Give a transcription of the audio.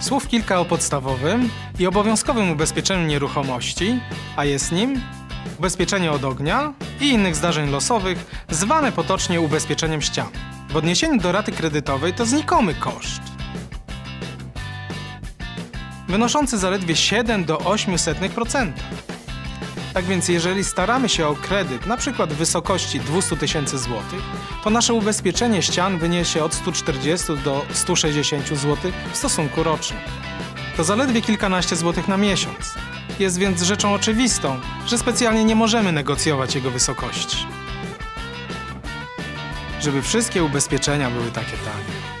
Słów kilka o podstawowym i obowiązkowym ubezpieczeniu nieruchomości, a jest nim ubezpieczenie od ognia i innych zdarzeń losowych, zwane potocznie ubezpieczeniem ścian. W odniesieniu do raty kredytowej to znikomy koszt. Wynoszący zaledwie 7 do 0,08%. Tak więc jeżeli staramy się o kredyt, przykład w wysokości 200 tysięcy złotych, to nasze ubezpieczenie ścian wyniesie od 140 do 160 zł w stosunku rocznym. To zaledwie kilkanaście złotych na miesiąc. Jest więc rzeczą oczywistą, że specjalnie nie możemy negocjować jego wysokości. Żeby wszystkie ubezpieczenia były takie tanie.